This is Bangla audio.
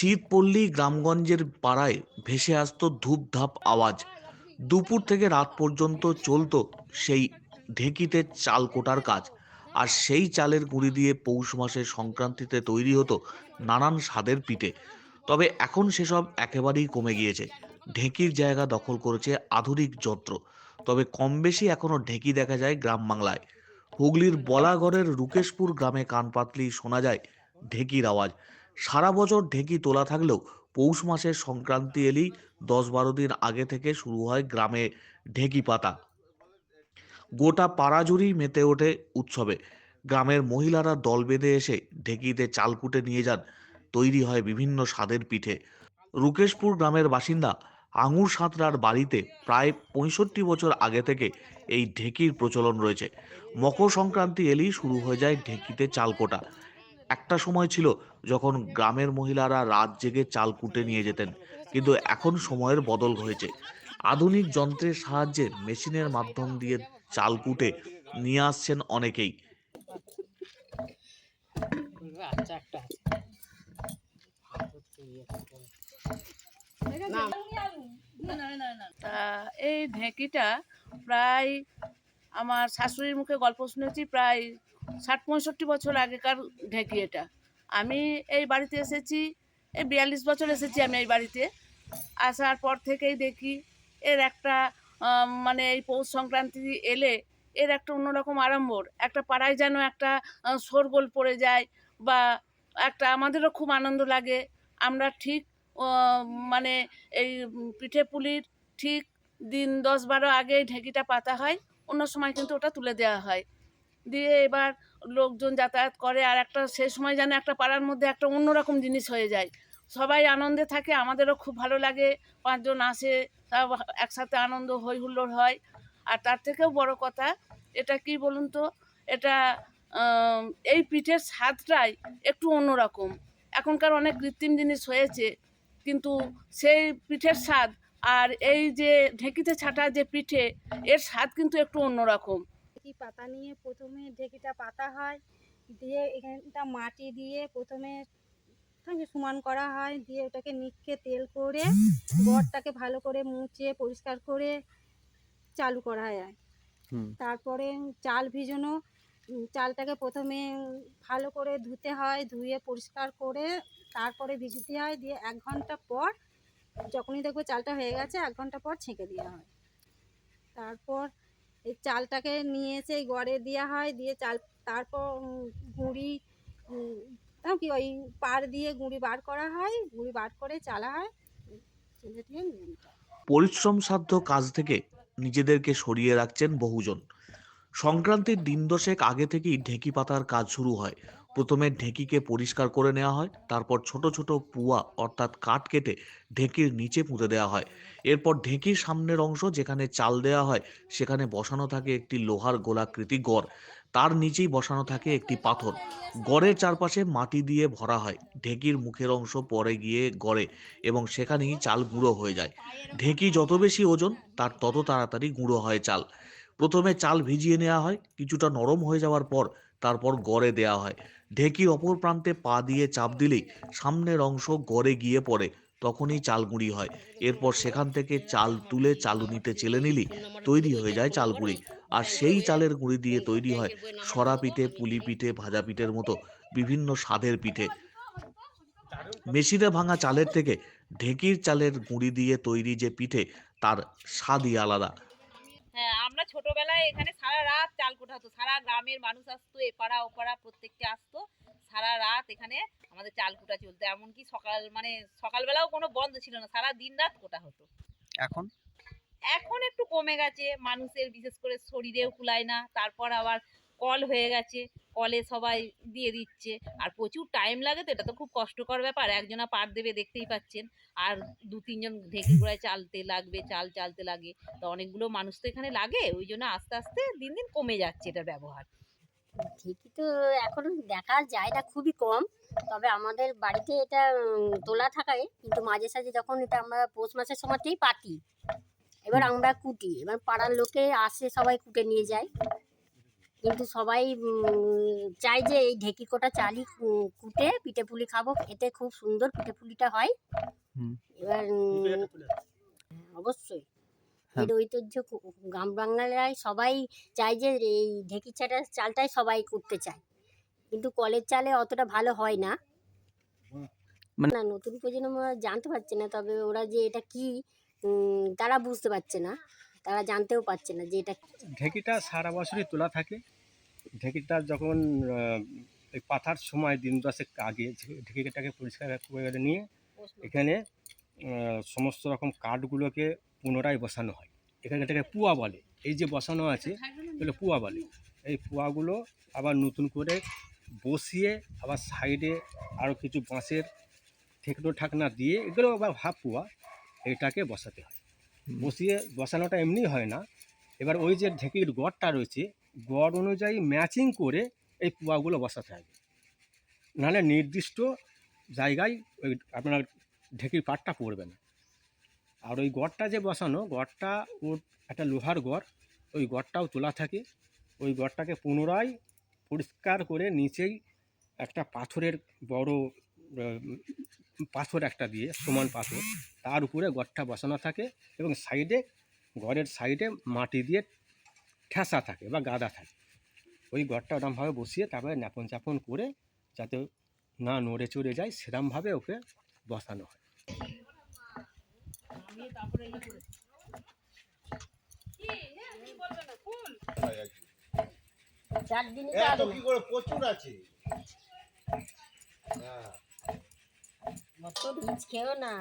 শীত পড়লেই গ্রামগঞ্জের পাড়ায় ভেসে আসতো ধূপধাপ আওয়াজ। দুপুর থেকে রাত পর্যন্ত চলতো সেই ঢেকিতে চাল কোটার কাজ। আর সেই চালের গুঁড়ি দিয়ে পৌষ মাসের সংক্রান্তিতে তৈরি হতো নানান স্বাদের পিঠে। তবে এখন সেসব একেবারেই কমে গিয়েছে। ঢেঁকির জায়গা দখল করেছে আধুনিক যন্ত্র। তবে কম বেশি এখনও ঢেঁকি দেখা যায় গ্রাম বাংলায়। হুগলির বলাগড়ের রুকেশপুর গ্রামে কান পাতলেই শোনা যায় ঢেঁকির আওয়াজ। সারা বছর ঢেঁকি তোলা থাকলেও পৌষ মাসের সংক্রান্তি এলেই দশ বারো দিন আগে থেকে শুরু হয় গ্রামে ঢেঁকি পাতা। গোটা পাড়া মেতে ওঠে উৎসবে। গ্রামের মহিলারা দল বেঁধে এসে ঢেঁকিতে চাল কুটে নিয়ে যান। তৈরি হয় বিভিন্ন স্বাদের পিঠে। রুকেশপুর গ্রামের বাসিন্দা আঙুর সাঁতরার বাড়িতে প্রায় পঁয়ষট্টি বছর আগে থেকে এই ঢেঁকির প্রচলন রয়েছে। মকর সংক্রান্তি এলেই শুরু হয়ে যায় ঢেঁকিতে চাল কোটা। একটা সময় ছিল যখন গ্রামের মহিলারা রাত জেগে চাল কুটে নিয়ে যেতেন, কিন্তু এখন সময়ের বদল হয়েছে। আধুনিক যন্ত্রের সাহায্যে মেশিনের মাধ্যম দিয়ে চাল কুটে নিয়ে আসছেন অনেকেই। এই ঢেঁকিটা প্রায় আমার শাশুড়ির মুখে গল্প শুনেছি, প্রায় ষাট পঁয়ষট্টি বছর আগেকার ঢেঁকি এটা। আমি এই বাড়িতে এসেছি, এই বিয়াল্লিশ বছর এসেছি আমি এই বাড়িতে। আসার পর থেকেই দেখি এর একটা মানে এই পৌষ সংক্রান্তি এলে এর একটা অন্যরকম আড়ম্বর। একটা পাড়ায় যেন একটা শোরগোল পড়ে যায় বা একটা আমাদেরও খুব আনন্দ লাগে। আমরা ঠিক মানে এই পিঠে পুলির ঠিক দিন দশ বারো আগে ঢেঁকিটা পাতা হয়, অন্য সময় কিন্তু ওটা তুলে দেওয়া হয়। দিয়ে এবার লোকজন যাতায়াত করে আর একটা সে সময় যেন একটা পাড়ার মধ্যে একটা অন্যরকম জিনিস হয়ে যায়। সবাই আনন্দে থাকে, আমাদেরও খুব ভালো লাগে। পাঁচজন আসে, সব একসাথে আনন্দ হই হুল্লোড় হয়। আর তার থেকেও বড় কথা, এটা কি বলুন তো? এটা এই পিঠের স্বাদটাই একটু অন্যরকম। এখনকার অনেক কৃত্রিম জিনিস হয়েছে, কিন্তু সেই পিঠের স্বাদ আর এই যে ঢেঁকিতে ছাটা যে পিঠে, এর স্বাদ কিন্তু একটু অন্যরকম। ঢেঁকি পাতা নিয়ে প্রথমে ঢেঁকিটা পাতা হয় দিয়ে এখানটা মাটি দিয়ে প্রথমে সমান করা হয় দিয়ে ওটাকে নিক্ষে তেল করে বরটাকে ভালো করে মুছে পরিষ্কার করে চালু করা হয়। তারপরে চাল ভিজানো চালটাকে প্রথমে ভালো করে ধুতে হয় ধুয়ে পরিষ্কার করে তারপরে ভিজাতে হয় দিয়ে এক ঘণ্টা পর যখনই দেখব চালটা হয়ে গেছে এক ঘণ্টা পর ছেঁকে দেওয়া হয়। তারপর এই চালটাকে নিয়ে এসে গড়ে দেওয়া হয়, দিয়ে চাল তারপর গুঁড়ি কি ওই পাড় দিয়ে গুঁড়ি বার করা হয়, গুঁড়ি বার করে চালা হয় পরিশ্রম সাধ্য কাজ থেকে নিজেদেরকে সরিয়ে রাখছেন বহুজন। সংক্রান্তির দিন দশেক আগে থেকেই ঢেঁকি পাতার কাজ শুরু হয়। প্রথমে ঢেঁকিকে পরিষ্কার করে নেওয়া হয়, তারপর ছোট ছোট পুয়া অর্থাৎ কাঠ কেটে ঢেঁকির নিচে পুঁতে দেওয়া হয়। এরপর ঢেঁকির সামনের অংশ যেখানে চাল দেওয়া হয়, সেখানে বসানো থাকে একটি লোহার গোলাকৃতি গড়। তার নিচেই বসানো থাকে একটি পাথর। গড়ের চারপাশে মাটি দিয়ে ভরা হয়। ঢেঁকির মুখের অংশ পরে গিয়ে গড়ে এবং সেখানেই চাল গুঁড়ো হয়ে যায়। ঢেঁকি যত বেশি ওজন, তার তত তাড়াতাড়ি গুঁড়ো হয় চাল। প্রথমে চাল ভিজিয়ে নেওয়া হয়, কিছুটা নরম হয়ে যাওয়ার পর তারপর গড়ে দেওয়া হয়। ঢেঁকির অপর প্রান্তে পা দিয়ে চাপ দিলেই সামনের অংশ গড়ে গিয়ে পড়ে, তখনই চাল গুঁড়ি হয়। এরপর সেখান থেকে চাল তুলে চালুনিতে চেলে নিলেই তৈরি হয়ে যায় চাল গুঁড়ি আর সেই চালের গুঁড়ি দিয়ে তৈরি হয় সরা পিঠে, পুলি পিঠে, ভাজা পিঠের মতো বিভিন্ন স্বাদের পিঠে। মেশিনে ভাঙা চালের থেকে ঢেঁকির চালের গুঁড়ি দিয়ে তৈরি যে পিঠে, তার স্বাদই আলাদা। হ্যাঁ আমরা ছোটবেলায় এখানে সারা রাত চাল কোঠাতো সারা গ্রামের মানুষ আসতো এপাড়া ওপাড়া প্রত্যেককে আসতো সারা রাত এখানে আমাদের চাল কোটা চলতো এমনকি সকাল মানে সকালবেলাও কোনো বন্ধ ছিল না সারা দিন রাত কোটা হতো। এখন? এখন একটু কমে গেছে মানুষের বিশেষ করে শরীরেও কুলায় না তারপর আবার কল হয়ে গেছে কলে সবাই দিয়ে দিচ্ছে। আর প্রচুর টাইম লাগে তো এটা তো খুব কষ্টকর ব্যাপার। একজনা পার দেবে দেখতেই পাচ্ছেন। আর দু তিনজন ঢেঁকি গুঁড়ায় চালতে লাগবে চাল চালতে লাগে। তো অনেকগুলো মানুষ তো এখানে লাগে ওই জন্য আস্তে আস্তে দিন দিন কমে যাচ্ছে এটার ব্যবহার। ঠিকই তো এখন দেখা যায় না খুবই কম। তবে আমাদের বাড়িতে এটা তোলা থাকায় কিন্তু মাঝে সাঝে যখন এটা আমরা পৌষ মাসের সময়তেই পাতি এবার আমরা কুটি এবার পাড়ার লোকে আসে সবাই কুটে নিয়ে যায়। কিন্তু সবাই চায় যে এই ঢেকি কোটা চালই উম, কুটে পিঠে পুলি খাব এতে খুব সুন্দর পিঠে পুলিটা হয়। এবার অবশ্যই। হ্যাঁ। এর ঐতিহ্য গ্রাম বাংলায় সবাই চায় যে এই ঢেকি ছাটা চালটাই সবাই করতে চায়। কিন্তু কলের চালে অতটা ভালো হয় না। মানে- না নতুন প্রজন্ম জানতে পারছে না তবে ওরা যে এটা কি তারা বুঝতে পারছে না। তারা জানতেও পারছে না যে এটা ঢেঁকিটা সারা বছরই তোলা থাকে। ঢেঁকিটা যখন এই পাতার সময় দিন দশেক আগে ঢেঁকিটাকে পরিষ্কার করে নিয়ে এখানে সমস্ত রকম কাঠগুলোকে পুনরায় বসানো হয়। এখানে এটাকে পুয়া বলে। এই যে বসানো আছে এগুলো পুয়া বলে। এই পুয়াগুলো আবার নতুন করে বসিয়ে আবার সাইডে আরও কিছু বাঁশের ঠেকনো ঠাকনা দিয়ে এগুলো আবার হাফ পুয়া এটাকে বসাতে হয়। বসিয়ে বসানোটা এমনি হয় না। এবার ওই যে ঢেঁকির গড়টা রয়েছে, গড় অনুযায়ী ম্যাচিং করে এই পুয়াগুলো বসাতে হবে। নাহলে নির্দিষ্ট জায়গায় ওই আপনার ঢেঁকির পাটটা পড়বে না। আর ওই গড়টা যে বসানো, গড়টা ওর একটা লোহার গড়, ওই গড়টাও তোলা থাকে। ওই গড়টাকে পুনরায় পরিষ্কার করে নিচেই একটা পাথরের বড় পাথর একটা দিয়ে সমান পাথর। তার উপরে গড়টা বসানো থাকে এবং সাইডে ঘরের সাইডে মাটি দিয়ে ঠেসা থাকে বা গাদা থাকে। ওই ঘরটা ওরমভাবে বসিয়ে তারপরে ন্যাপন চাপন করে যাতে না নড়ে চড়ে যায় সেরমভাবে ওকে বসানো হয়। চার করে প্রচুর আছে? হ্যাঁ। অত রিচ খেও না